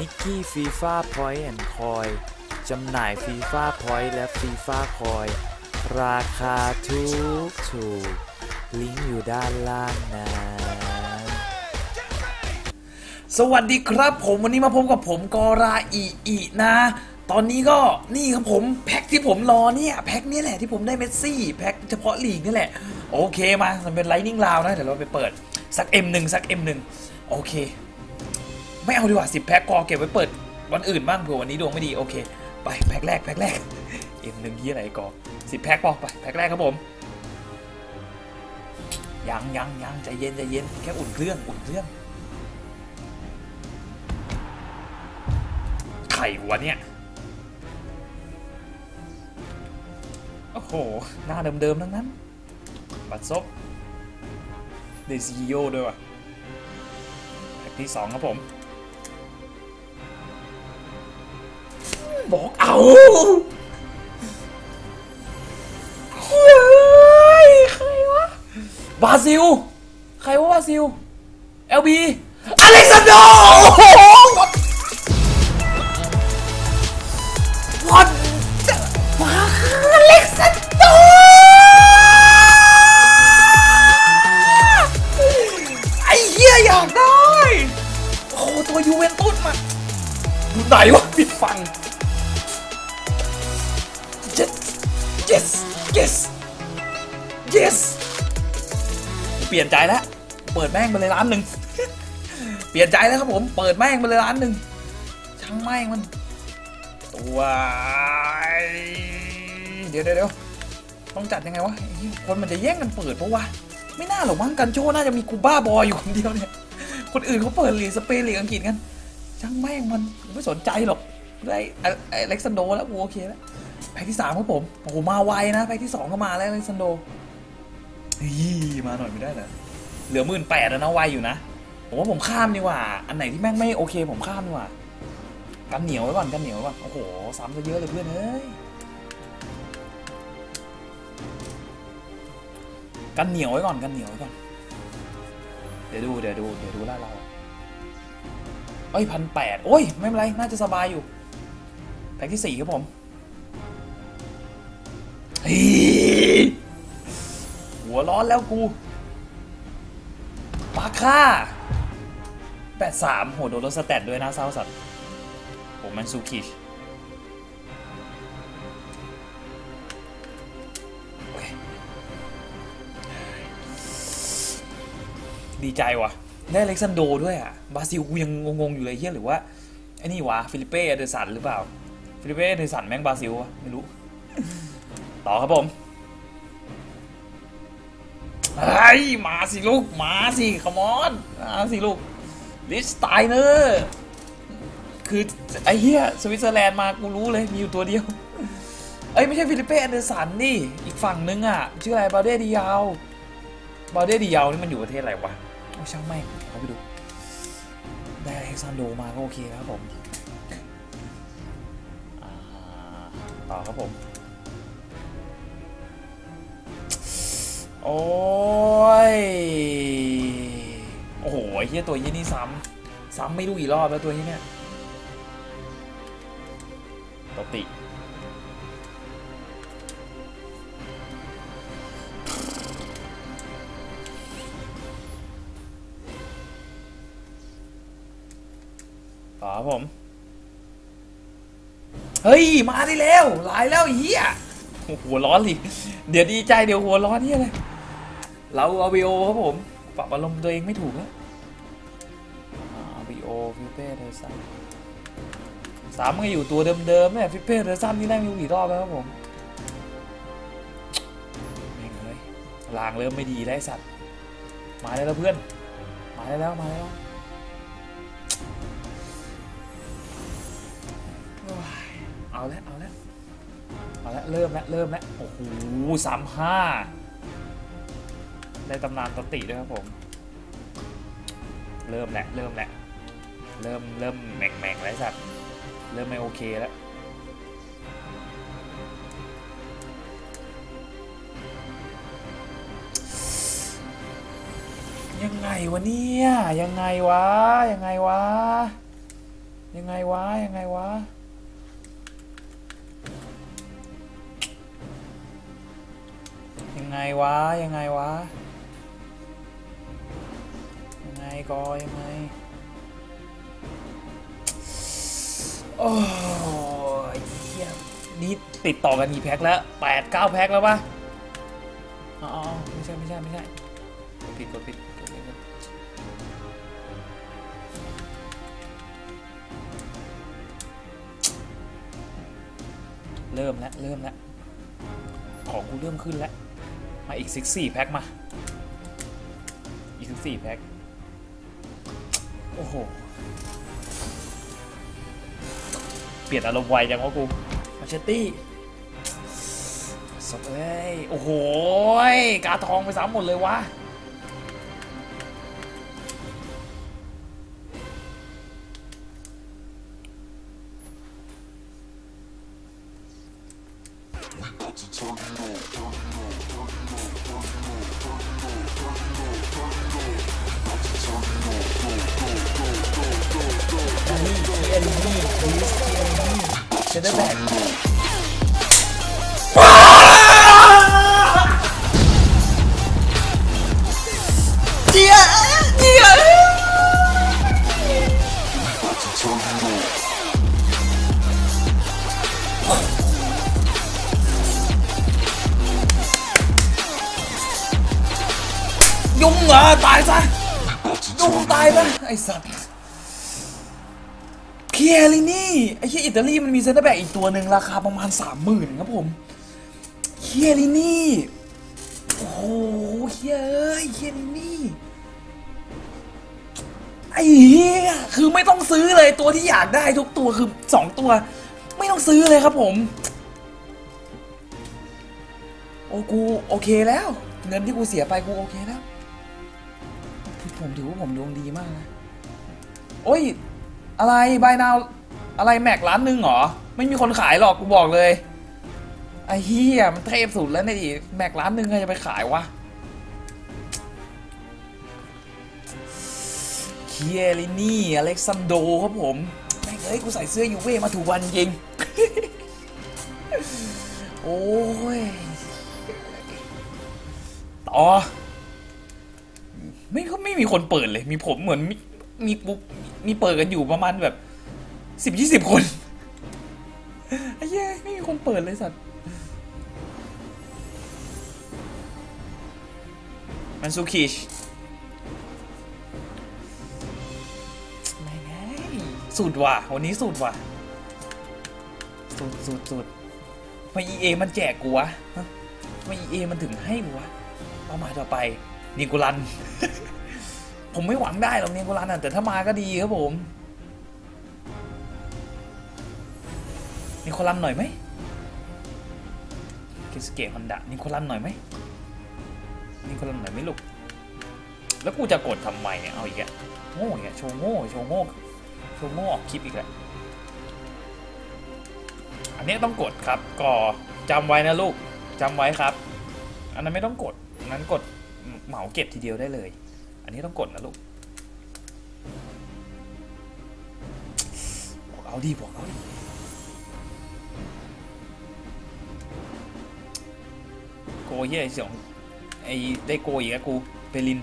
นิกกี้ฟีฟ่าพอยต์แอนด์คอยจำหน่ายฟีฟ่าพอยต์และฟีฟ่าคอยราคาถูกถูกลิงก์อยู่ด้านล่างนะสวัสดีครับผมวันนี้มาพบกับผมกอราอีอีนะ ตอนนี้ก็นี่ครับผมแพ็คที่ผมรอเนี่ยแพ็คนี้แหละที่ผมได้เมสซี่แพ็คเฉพาะลีกนี่แหละ โอเคมามันเป็นไลนิ่งราวนะ เดี๋ยวเราไปเปิดสัก M1 สัก M1 โอเค ไม่เอาดีกว่า10แพ็คกอเก็บไว้เปิดวันอื่นบ้างเผื่อวันนี้ดวงไม่ดีโอเค ไปแพ็คแรกแพ็คแรก M1 ที่อะไรกอ10แพ็คพอไปแพ็คแรกครับผมยังยังยังใจเย็นใจเย็นแค่อุ่นเครื่องอุ่นเครื่องไข่วะเนี่ยโอ้โห หน้าเดิมๆทั้งนั้น บัตรซบเดซิโยด้วยว่ะแพ็กที่สองครับผม บอกเอาเฮ้ยใครวะ บราซิล ใครวะบราซิลเอลบีอเล็กซานโด นใจแล้ว เปิดแม่งไปเลยร้านหนึ่ง เปลี่ยนใจแล้วครับผม เปิดแม่งไปเลยร้านหนึ่ง ช่างแม่งมัน ตัวเดี๋ยวเดี๋ยวต้องจัดยังไงวะ คนมันจะแย่งกันเปิดปะวะไม่น่าหรอกมั้งกันโชน่าจะมีกูบ้าบอยอยู่คนเดียวเนี่ย คนอื่นเขาเปิดหลีสเปนลีอังกฤษกัน ช่างแม่งมันไม่สนใจหรอกได้ไอเล็กซานโดแล้วกูโอเคแล้วแพ็กที่สามครับผมโอ้โหมาไวนะแพ็กที่สองก็มาแล้วอเล็กซานโดมาหน่อยไม่ได้เหรอ เหลือหมื่นแปดแล้วนะไวอยู่นะผมว่าผมข้ามดีกว่า อันไหนที่แม่งไม่โอเค ผมข้ามดีกว่ากันเหนียวไว้ก่อนกันเหนียวไว้ก่อนโอ้โหซ้ำซะเยอะเลยเพื่อนเอ้ยกันเหนียวไว้ก่อนกันเหนียวไว้ก่อน เดี๋ยวดูเดี๋ยวดูเดี๋ยวดูล่าเราเอ้ยพันแปดโอ้ยไม่เป็นไรน่าจะสบายอยู่แพ็กที่สี่ครับผมหัวร้อนแล้วกูาค่าแปดสามโหโดนลดสแตทด้วยนะเศร้าสัตว์ผมมันซูคิชดีใจว่ะ ได้เล็กซานโดด้วยอะ บราซิลกูยังงงๆอยู่เลยเฮียหรือว่า ไอ้นี่วะ ฟิลิเป้เดอร์สันหรือเปล่า ฟิลิเป้เดอร์สันแม่งบราซิลวะไม่รู้ ต่อครับผม ไอ้ยมาสิลูกมาสิคอมอนมาสิลูกลิสไตเนอร์คือไอ้เหี้ยสวิตเซอร์แลนด์มากูรู้เลยมีอยู่ตัวเดียว เอ้ยไม่ใช่ฟิลิปเป้แอนเดอร์สันนี่ อีกฝั่งนึงอะ ชื่ออะไรบาเดดิยาวบาเดดิยาวนี่มันอยู่ประเทศอะไรวะโอ้ช่างแม่งเขาไปดูได้เล็กซานโดมาก็โอเคครับผมต่อครับผม โอ้ย โอ้โหเหี้ยตัวยี่นี่ซ้ำ ซ้ำไม่รู้กี่รอบแล้วตัวนี้เนี่ยปกติต่อผม เฮ้ย มาได้แล้ว หลายแล้วเฮียหัวร้อนลิเดี๋ยวดีใจเดี๋ยวหัวร้อนเนี่ยเลย เราเอาวีโอครับผม ปรับอารมณ์ตัวเองไม่ถูกแล้ววีโอฟิเป้เทอร์ซันสามก็อยู่ตัวเดิมๆเนี่ฟิเป้เทอร์ซันนี่ได้ไม่รู้กี่รอบแล้วครับผมแม่งเลยลางเริ่มไม่ดีแล้วไอ้สัตว์ มาได้แล้วเพื่อน มาได้แล้วมาได้แล้วเอาแล้วเอาแล้วเอาแล้วเริ่มแล้วเริ่มแล้วโอ้โหสามห้า ได้ตำนานตติด้วยครับผม เริ่มแหละเริ่มแหละเริ่มเริ่มแหม่งแม่งๆแล้วไอ้สัตว์เริ่มไม่โอเคแล้วยังไงวะเนี่ยยังไงวะยังไงวะยังไงวะยังไงวะยังไงวะยังไงวะ ยังไงก็ยังไงโอ้ยเหี้ยนี่ติดต่อกันกี่แพ็คแล้วแปดเก้าแพ็คแล้วปะอ๋อไม่ใช่ไม่ใช่ไม่ใช่ผิดกดผิดเริ่มแล้วเริ่มแล้วของกูเริ่มขึ้นแล้ว มาอีกสิสี่แพ็คมา อีกสิสี่แพ็ค โอ้โห เปลี่ยนอารมณ์ไวจังวะกูมาเชตตี้สดเอ้ย โอ้โหยกาทองไปซ้ำหมดเลยวะ นี่พีสเอ็นนี่เซนเตอร์แบ็กเจี ยเจียยุ่งเหรอตายซะยุ่งตายซะไอสัตว์เคียรินี่ไอ้เคียอิตาลีมันมีเซนเตอร์แบ็กอีกตัวหนึ่งราคาประมาณสามหมื่นครับผมเคียรินี่โอ้โหเคียเอ้ยเคียรินี่ไอ้เหี้ยคือไม่ต้องซื้อเลยตัวที่อยากได้ทุกตัวคือสองตัว ไม่ต้องซื้อเลยครับผม โอ้กูโอเคแล้ว เงินที่กูเสียไปกูโอเคแล้วผมถือว่าผมดวงดีมากนะโอ้ย อะไรบายนาวอะไรแม็กร้านหนึ่งเหรอ ไม่มีคนขายหรอกกูบอกเลยไอ้เฮียมันเทพสุดแล้วเนี่ยดิแม็กร้านหนึ่งใครจะไปขายวะเคียรินี่อเล็กซานโดครับผมแม่งเอ้ยกูใส่เสื้อยูเว่มาถูกวันจริง โอ้ยต่อไม่เขาไม่มีคนเปิดเลย มีผมเหมือน มีมีปุ๊บมีเปิดกันอยู่ประมาณแบบสิบยี่สิบคนไอ้เหี้ยไม่มีคนเปิดเลยสัตว์มันซูคิชไม่ไงสุดว่ะวันนี้สุดว่ะสุดสุดสุดทำไม EA มันแจกกูวะฮะทำไม EA มันถึงให้กูวะเป้ามายต่อไปนิโกลัน ผมไม่หวังได้หรอกเนิโกลันอะแต่ถ้ามาก็ดีครับผมนิโคลันหน่อยไหมเกสเกะฮอนดะนิโคลันหน่อยไหมนิโคลันหน่อยไหมลูก แล้วกูจะกดทำไมเนี่ย เอาอีกอะโง่อีกอะโชว์โง่โชว์โง่โชว์โง่ออกคลิปอีกแล้วอันนี้ต้องกดครับก่อจำไว้นะลูกจำไว้ครับ อันนั้นไม่ต้องกด นั้นกดเหมาเก็บทีเดียวได้เลย อันนี้ต้องกดนะลูกบอกเอาดีบอกเอาดีโกเฮียไอ้สองไอ้ได้โกอีกแล้วกูเปลิน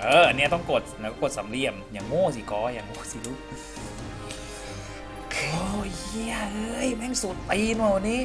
เออ อันเนี้ยต้องกด แล้วก็กดสามเหลี่ยม อย่างโง่สิกออย่างโง่สิลูก โอ้ยเฮียเอ้ย แม่งสุดตีนว่ะวันนี้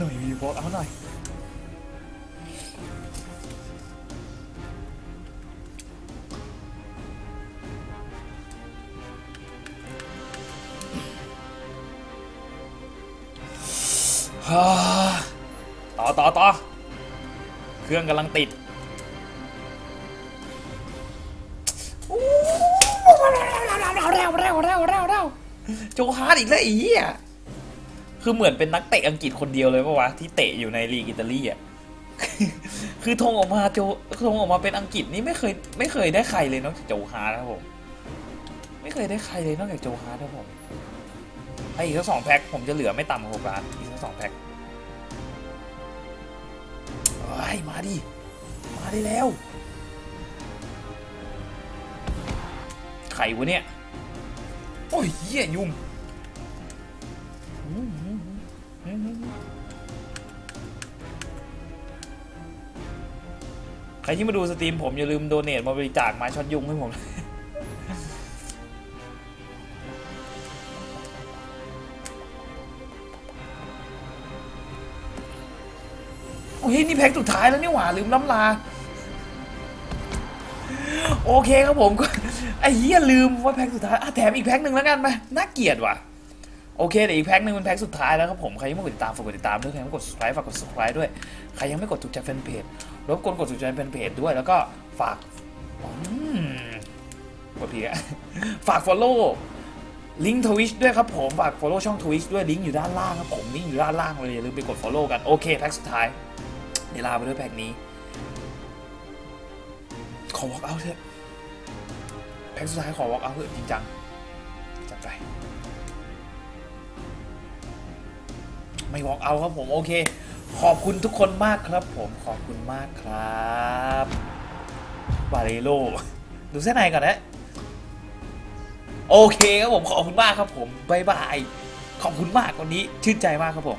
หน่อยวีบอกเอาหน่อยต่อต่อต่อเครื่องกำลังติดเร็วเร็วเร็วเร็วเร็วโจฮาร์ดอีกแล้วอีเหี้ย คือเหมือนเป็นนักเตะอังกฤษคนเดียวเลยปะวะที่เตะอยู่ในลีกอิตาลีอะคือธงออกมาโจธงออกมาเป็นอังกฤษนี่ไม่เคยไม่เคยได้ใครเลยนอกจากโจฮาร์นะครับผม ไม่เคยได้ใครเลยนอกจากโจฮาร์นะครับผมไอ้อีกสักสองแพ็คผมจะเหลือไม่ต่ำกว่าหกล้านอีกสักสองแพ็คมาดิมาได้แล้วใครวะเนี่ย โอ้ยเหี้ยยุ่ง รที่มาดูสตรีมผมอย่าลืมโดเนทมาบริจาคไม้ช็อตยุงให้ผมโอ้ยนี่แพ็กสุดท้ายแล้วนี่หว่าลืมล้ำลา โอเคครับผมก็ไอ้เหี้ยลืมว่าแพ็กสุดท้ายอะแถมอีกแพ็กหนึ่งแล้วกันไหมน่าเกลียดว่ะ โอเคแต่อีกแพ็กหนึ่งเป็นแพ็กสุดท้ายแล้วครับผมใครยังไม่กดติดตามฝากกดติดตามด้วยใครยังไม่กด subscribe ฝากกด subscribe ด้วยใครยังไม่กดถูกใจแฟนเพจรบกวนกดถูกใจแฟนเพจด้วยแล้วก็ฝากกดพีอะฝาก follow ลิงก์ทวิชด้วยครับผมฝาก follow ช่องทวิชด้วยลิงก์อยู่ด้านล่างครับผมลิงก์อยู่ด้านล่างเลยอย่าลืมไปกด follow กันโอเคแพ็กสุดท้ายเดี๋ยวลาไปด้วยแพ็กนี้ขอ walk out เถอะแพ็กสุดท้ายขอ walk out เถอะจริงจังจัดไป ไม่ walk out ครับผมโอเค ขอบคุณทุกคนมากครับผมขอบคุณมากครับบาเรโลดูเส้นในก่อนนะโอเคครับผมขอบคุณมากครับผมบายบายขอบคุณมากวันนี้ชื่นใจมากครับผม